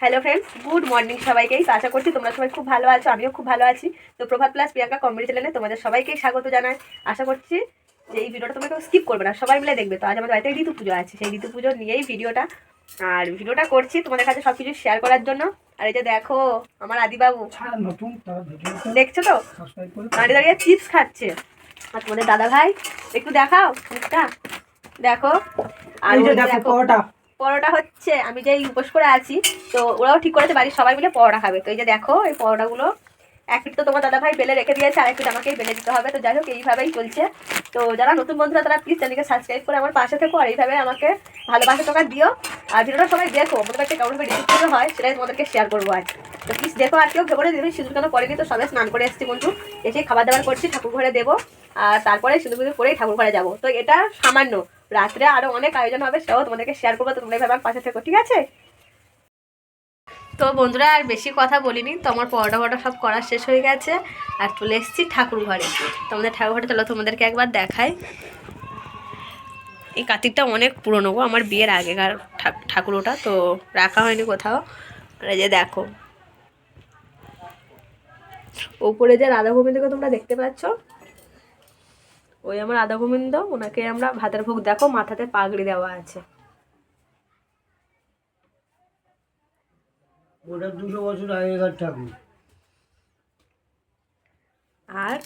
Hello friends good morning সবাইকেই। তো আশা করছি তোমরা সবাই খুব ভালো আছো আমিও খুব ভালো আছি। তো প্রভাত প্লাস প্রিয়াঙ্কা কমেডি চ্যানেলে তোমাদের সবাইকেই স্বাগত জানাই। আশা করছি যে এই ভিডিওটা তোমরা কেউ স্কিপ করবে না সবাই মিলে দেখবে। তো আজ আমাদের বাড়িতে ঋতু পুজো আছে সেই ঋতু পুজো নিয়েই ভিডিওটা। আর ভিডিওটা করছি তোমাদের কাছে সব কিছু শেয়ার করার জন্য। আর এই যে দেখো আমার আদিবাবু। দেখছ তো? দাঁড়িয়ে দাঁড়িয়ে চিপস খাচ্ছে। আর তোমাদের দাদা ভাই একটু দেখাও মুখটা। দেখো। আর দেখো, পরোটা হচ্ছে, আমি যেই উপোস করে আছি, তো ওরাও ঠিক করেছে, বাড়ির সবাই মিলে পরোটা খাবে। তো এই যে দেখো, এই পরোটাগুলো, এক পিঠ তো তোমার দাদা ভাই বেলে রেখে দিয়েছে আর একটু আমাকেই বেলে দিতে হবে। তো যাই হোক, এইভাবেই চলছে। তো যারা নতুন বন্ধুরা, তারা প্লিজ চ্যানেলকে সাবস্ক্রাইব করে আমার পাশে থেকো, আর এইভাবে আমাকে ভালোবাসা টাকা দিও। আর ভিডিওটা সবাই দেখো, আমাদের বাড়িতে কেমন রিসিভ করে হয়, সেটাই তোমাদেরকে শেয়ার করব আজ। তো প্লিজ দেখো আর কেউ ভেবে দেবে সিঁদুর কেন পরেনি তো সবাই স্নান করে এসেছি বন্ধু। এসে খাবার দাবার করছি, ঠাকুর ঘরে দেবো। আর তারপরে সিঁদুর করেই ঠাকুর ঘরে যাব। তো এটা সামান্য রাত্রে আরও অনেক আয়োজন হবে সেটাও তোমাদেরকে শেয়ার করব, তো তোমরা এভাবে পাশে থেকো, ঠিক আছে? তো বন্ধুরা, আর বেশি কথা বলিনি, তো আমার পরোটা ফরোটা সব করা শেষ হয়ে গেছে, আর চলে এসেছি ঠাকুর ঘরে। তোমাদের ঠাকুর ঘরে, চলো তোমাদেরকে একবার দেখাই। এই কার্তিকটা অনেক পুরনো গো, আমার বিয়ের আগেকার ঠাক- ঠাকুর ওটা, তো রাখা হয়নি কোথাও। আর যে দেখো, ওপরে যে রাধা গোবিন্দকে তোমরা দেখতে পাচ্ছ ওই আমার রাধা গোবিন্দ ওনাকে আমরা ভাতের ভোগ দেখো মাথাতে পাগড়ি দেওয়া আছে। ওটা দুশো বছর আগেকার ঠাকুর। আর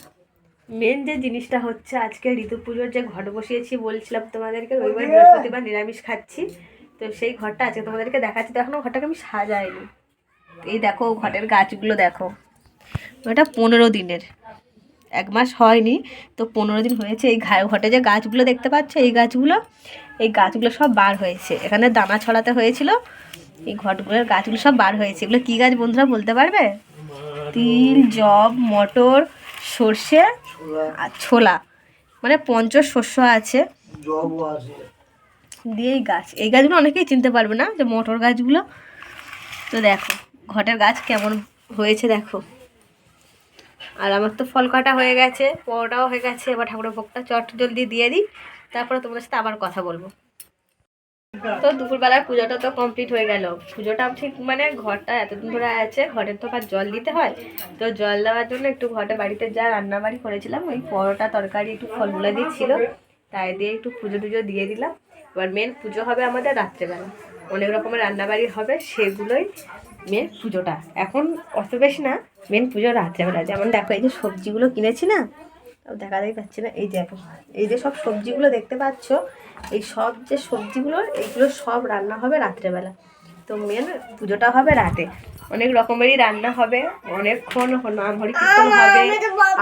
মেন যে জিনিসটা হচ্ছে আজকে ঋতু পুজোর যে ঘট বসিয়েছি বলছিলাম তোমাদেরকে রবিবার বৃহস্পতিবার নিরামিষ খাচ্ছি। তো সেই ঘরটা আজকে তোমাদেরকে দেখাচ্ছি তো এখনও ঘরটাকে আমি সাজাইনি। এই দেখো ঘটের গাছগুলো দেখো। ওটা পনেরো দিনের। এক মাস হয়নি, তো পনেরো দিন হয়েছে। এই ঘটে যে গাছগুলো দেখতে পাচ্ছ, এই গাছগুলো এই গাছগুলো সব বার হয়েছে। এখানে দানা ছড়াতে হয়েছিল, এই ঘটগুলোর গাছগুলো সব বার হয়েছে। এগুলো কী গাছ বন্ধুরা বলতে পারবে? তিল, জব, মটর, সর্ষে আর ছোলা। মানে পঞ্চ শস্য আছে। দিয়ে এই গাছ, এই গাছগুলো অনেকেই চিনতে পারবে না যে মটর গাছগুলো। তো দেখো, ঘটের গাছ কেমন হয়েছে দেখো। আর আমার তো ফল কাটা হয়ে গেছে, পরোটাও হয়ে গেছে, এবার ঠাকুরের ভোগটা চট জলদি দিয়ে দিই, তারপরে তোমাদের সাথে আবার কথা বলব। তো দুপুরবেলার পুজোটা তো কমপ্লিট হয়ে গেল। পুজোটা ঠিক মানে ঘরটা এতদিন ধরে আছে ঘরের তো আবার জল দিতে হয়, তো জল দেওয়ার জন্য একটু ঘরে বাড়িতে যা রান্নাবাড়ি করেছিলাম, ওই পরোটা, তরকারি, একটু ফলমূলা দিয়ে ছিল তাই দিয়ে একটু পুজো টুজো দিয়ে দিলাম। এবার মেন পুজো হবে আমাদের রাত্রেবেলা। অনেক রকমের রান্নাবাড়ি হবে, সেগুলোই মেন পুজোটা। এখন অত বেশি না মেন পুজো রাত্রেবেলা। যেমন দেখো এই যে সবজিগুলো কিনেছি না তাও দেখা দেখি পাচ্ছি না। এই দেখো এই যে সব সবজিগুলো দেখতে পাচ্ছ এই সব যে সবজিগুলো এইগুলো সব রান্না হবে রাত্রেবেলা। তো মেন পুজোটা হবে রাতে। অনেক রকমেরই রান্না হবে অনেকক্ষণ নাম হরি কীর্তন হবে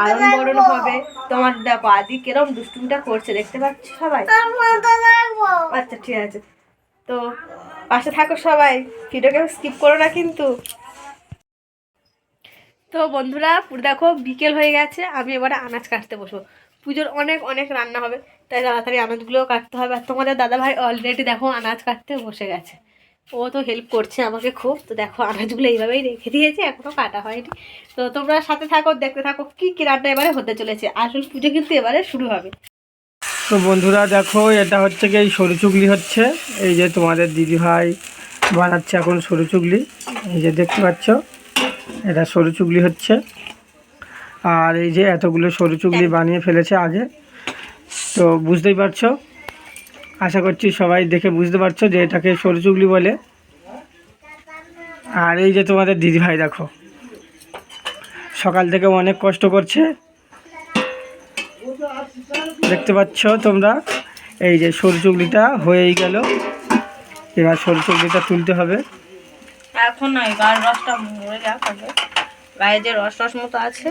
আরণ বরণ হবে। তোমার দেখো আদি কিরম দুষ্টুমিটা করছে দেখতে পাচ্ছ সবাই? আচ্ছা ঠিক আছে। তো পাশে থাকো সবাই। ভিডিওকে স্কিপ করো না কিন্তু। তো বন্ধুরা দেখো বিকেল হয়ে গেছে, আমি এবারে আনাজ কাটতে বসবো। পুজোর অনেক অনেক রান্না হবে, তাই তাড়াতাড়ি আনাজগুলোও কাটতে হবে। আর তোমাদের দাদা ভাই অলরেডি দেখো আনাজ কাটতে বসে গেছে। ও তো হেল্প করছে আমাকে খুব। তো দেখো আনাজগুলো এইভাবেই রেখে দিয়েছে এখনও কাটা হয়নি। তো তোমরা সাথে থাকো, দেখতে থাকো কি কী রান্না এবারে হতে চলেছে। আসল পুজো কিন্তু এবারে শুরু হবে। তো বন্ধুরা দেখো, এটা হচ্ছে কি এই সরু চুগলি হচ্ছে। এই যে তোমাদের দিদি ভাই বানাচ্ছে এখন সরু চুগলি। এই যে দেখতে পাচ্ছ, এটা সরু চুগলি হচ্ছে। আর এই যে এতগুলো সরু চুগলি বানিয়ে ফেলেছে আগে। তো বুঝতেই পারছ? আশা করছি সবাই দেখে বুঝতে পারছ যে এটাকে সরু চুগলি বলে। আর এই যে তোমাদের দিদি ভাই দেখো, সকাল থেকে অনেক কষ্ট করছে। দেখতে পাচ্ছ তোমরা? এই যে সরু চুগলিটা হয়েই গেল। এবার সরু চুগলিটা তুলতে হবে। এখন নয় গায়ের রসটা মরে যাক গায়ে যে রস রস মতো আছে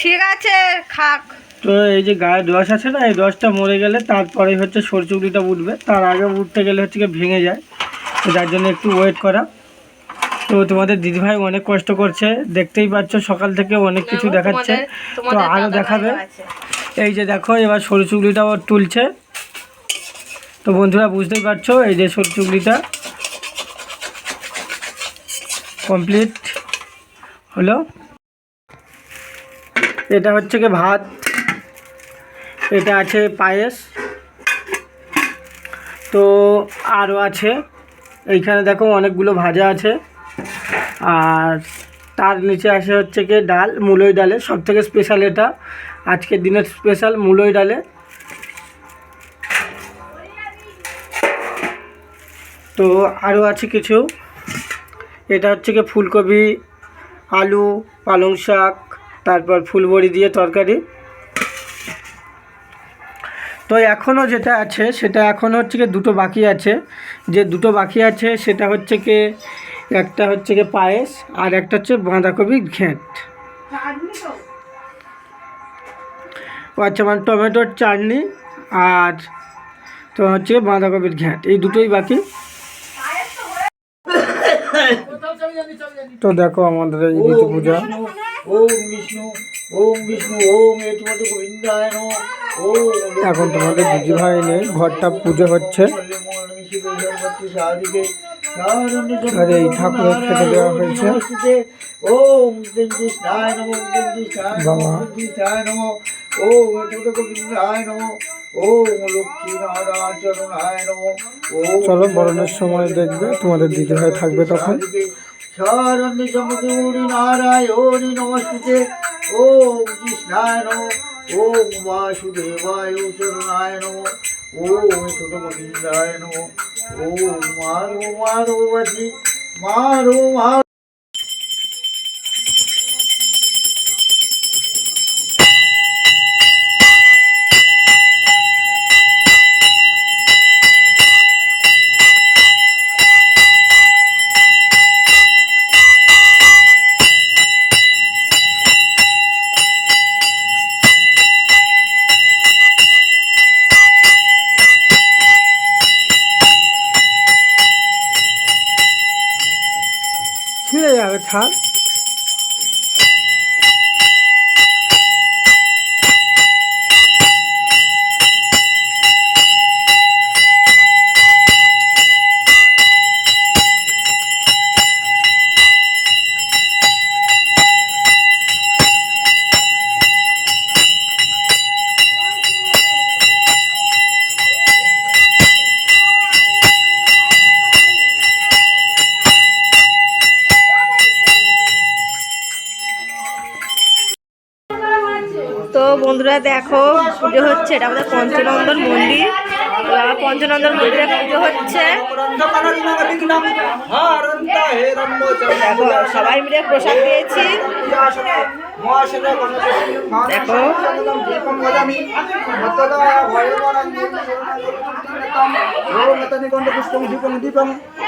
ঠিক আছে খাক। তো এই যে গায়ের রস আছে না এই রসটা মরে গেলে তারপরে হচ্ছে সরু চুগলিটা উঠবে। তার আগে উঠতে গেলে হচ্ছে ভেঙে যায়। তো যার জন্য একটু ওয়েট করা। তো তোমাদের দিদিভাই অনেক কষ্ট করছে দেখতেই পাচ্ছ সকাল থেকে অনেক কিছু দেখাচ্ছে। তো আরও দেখাবে। এই যে দেখো এবার সরু চুগলিটাও তুলছে। তো বন্ধুরা বুঝতেই পারছ এই যে সরু চুগলিটা? কমপ্লিট হলো। এটা হচ্ছে কি ভাত। এটা আছে পায়েস। তো আরও আছে। এইখানে দেখো অনেকগুলো ভাজা আছে। আর তার নিচে আসে হচ্ছে কি ডাল, মুলোই ডালে। সব থেকে স্পেশাল এটা। আজকের দিনের স্পেশাল মুলোই ডালে। তো আরও আছে কিছু। এটা হচ্ছে কি ফুলকপি, আলু, পালং শাক, তারপর ফুলবড়ি দিয়ে তরকারি। তো এখনও যেটা আছে, সেটা এখনও হচ্ছে কি দুটো বাকি আছে। যে দুটো বাকি আছে, সেটা হচ্ছে কি একটা হচ্ছে গিয়ে পায়েস আর একটা হচ্ছে বাঁধাকপি ঘেঁট ও আচ্ছা মানে টমেটোর চাটনি আর তো হচ্ছে বাঁধাকপির ঘ্যাঁট। এই দুটোই বাকি। তো দেখো আমাদের এই ঋতু পূজা। এখন তোমাদের দিদি ভাই নেই ঘরটা পুজো হচ্ছে। আর এই ঠাকুরের খেতে দেওয়া হয়েছে। বাবা। ওম চলো বরণের সময় দেখবে তোমাদের দিদি ভাই থাকবে তখন। শরণ্য সমুদ্রী নারায়ণী নমস্তে ওম কৃষ্ণায় নম। ওম বাসুদেবায় চরণায় নম। ওম ছোট গোবিন্দায় নম। ওম মারো মারো বাসি মারো মারো ছিঁড়ে বন্ধুরা দেখো, পুজো হচ্ছে, এটা আমাদের পঞ্চনন্দন মন্দির। পঞ্চনন্দন মন্দিরে পুজো হচ্ছে। দেখো, সবাই মিলে প্রসাদ দিয়েছি। দেখো।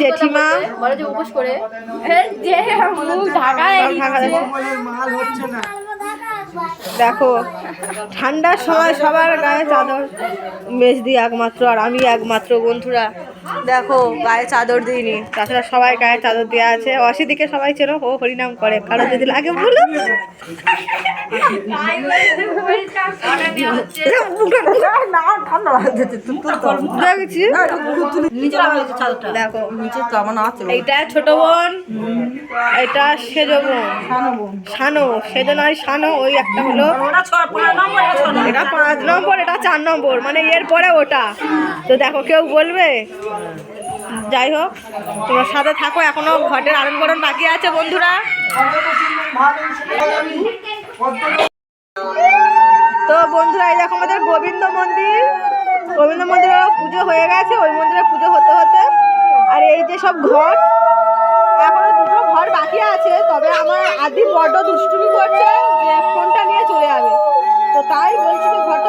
জেঠিমা? বলে যে উপোস করে। যে। দেখো ঠান্ডার সময় সবার গায়ে চাদর মেজ দিয়ে একমাত্র আর আমি একমাত্র বন্ধুরা। দেখো, গায়ে চাদর দিইনি। তাছাড়া সবাই গায়ে চাদর দেওয়া আছে। অসিদিকে সবাই চেনো, ও হরিনাম করে। কারও যদি লাগে বলো। এইটা ছোট বোন এটা বোন। সানো সানো ওই একটা এটা পাঁচ নম্বর, এটা চার নম্বর মানে এর পরে ওটা। তো দেখো, কেউ বলবে? যাই হোক, তোমার সাথে থাকো, এখনও ঘটের আনন্দ বরণ বাকি আছে বন্ধুরা। তো বন্ধুরা, এই দেখো আমাদের গোবিন্দ মন্দির। গোবিন্দ মন্দিরে পুজো হয়ে গেছে, ওই মন্দিরে পুজো হতে হতে। আর এই যে সব ঘর এখনও দুটো ঘর বাকি আছে, তবে আমার আদি বড্ড দুষ্টুমি করছে যে ফোনটা নিয়ে চলে যাবে। তো তাই বলছি যে ঘরটা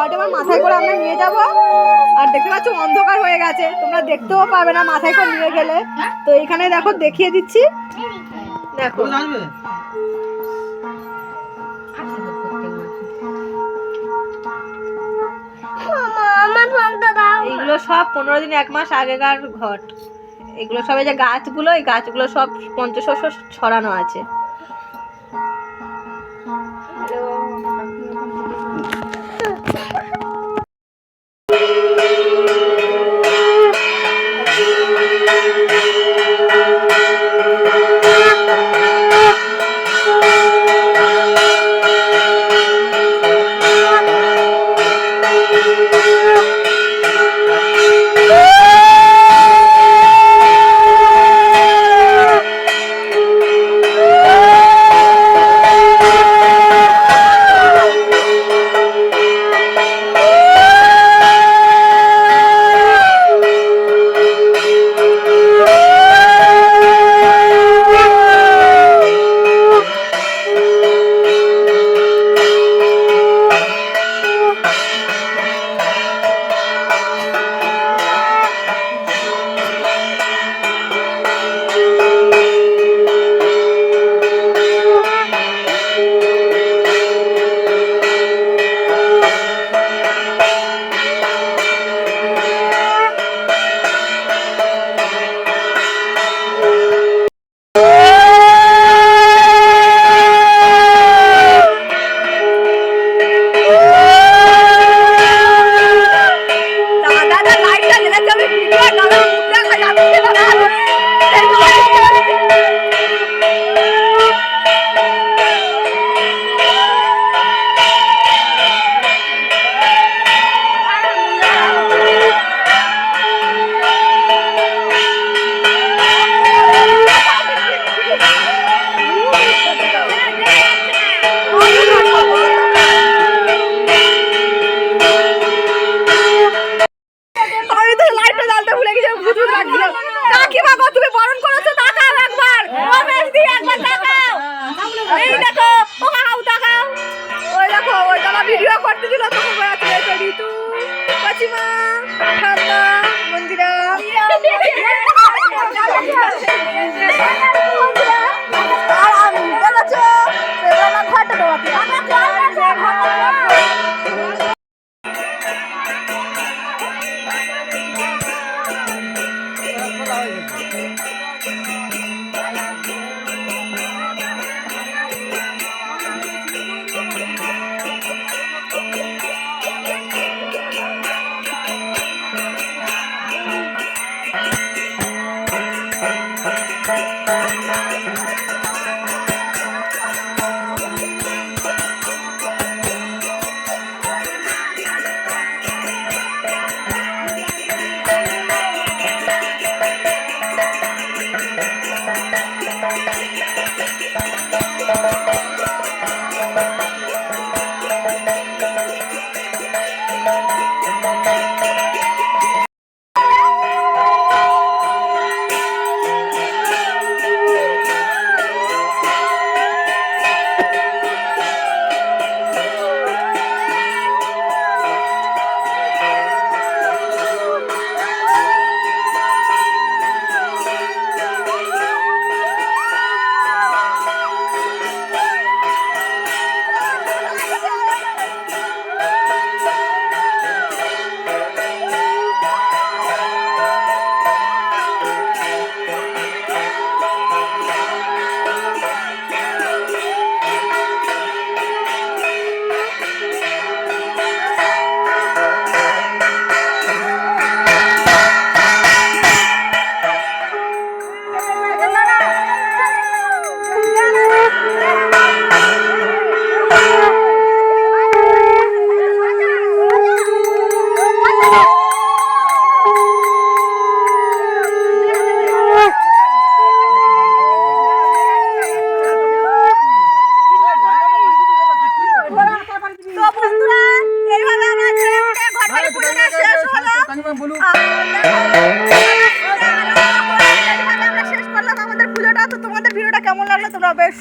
জলটা আমার মাথায় করে আমরা নিয়ে যাব। আর দেখতে পাচ্ছ অন্ধকার হয়ে গেছে। তোমরা দেখতেও পাবে না মাথায় করে নিয়ে গেলে। তো এখানে দেখো দেখিয়ে দিচ্ছি। দেখো। এগুলো সব পনেরো দিন এক মাস আগেকার ঘট। এগুলো সব যে গাছগুলো এই গাছগুলো সব পঞ্চশ ছড়ানো আছে।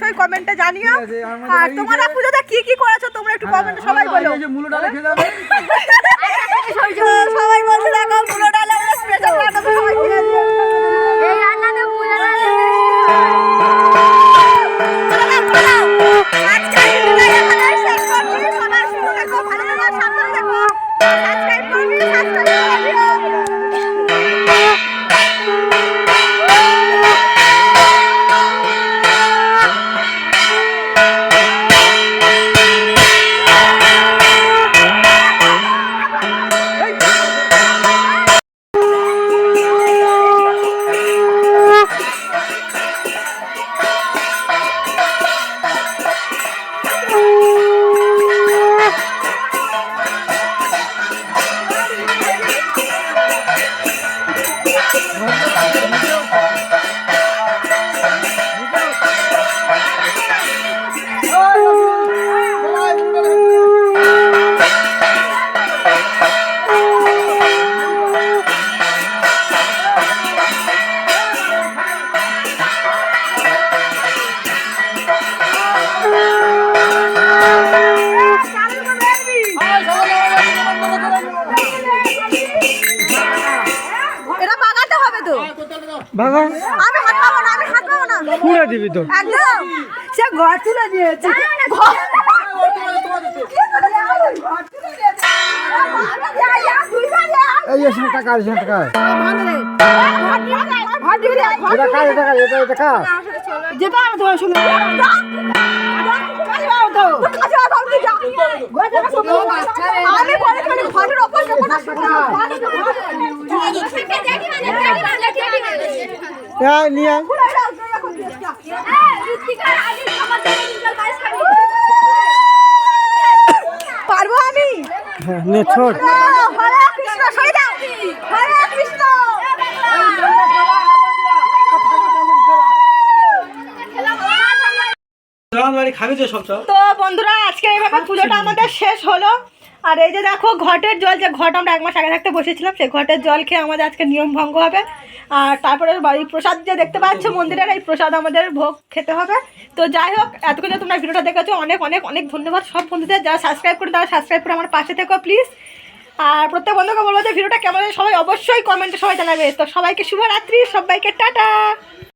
অবশ্যই কমেন্টে জানিও। আর তোমরা পুজোতে কি কি করেছ তোমরা একটু কমেন্টে সবাই বলো। এই যে মুলো ডালে খেয়ে যাবে। সবাই বলছে দেখো মুলো ডালে স্পেশাল রান্না সবাই খেয়ে তুলে দিয়েছে এই টাকা এসে টাকা এটা কার এটা কার কার তোমার আমি পরে ঘরের নিয়ে। পারব আমি? হ্যাঁ নে ছোট হরে কৃষ্ণ সরে যাও হরে কৃষ্ণ চল বাড়ি খাবি তো সব সব তো বন্ধুরা আজকে এইভাবে পুজোটা আমাদের শেষ হলো। আর এই যে দেখো ঘটের জল যে ঘট আমরা এক মাস আগে থাকতে বসেছিলাম সেই ঘটের জল খেয়ে আমাদের আজকে নিয়ম ভঙ্গ হবে। আর তারপরে এই প্রসাদ যে দেখতে পাচ্ছ, মন্দিরের এই প্রসাদ আমাদের ভোগ খেতে হবে। তো যাই হোক, এতক্ষণ তোমরা ভিডিওটা দেখেছ, অনেক অনেক অনেক ধন্যবাদ সব বন্ধুদের, যারা সাবস্ক্রাইব করে তারা সাবস্ক্রাইব করে আমার পাশে থেকো প্লিজ আর প্রত্যেক বন্ধুকে বলব যে, ভিডিওটা কেমন সবাই অবশ্যই কমেন্টে সবাই জানাবে। তো সবাইকে শুভরাত্রি, সবাইকে টাটা।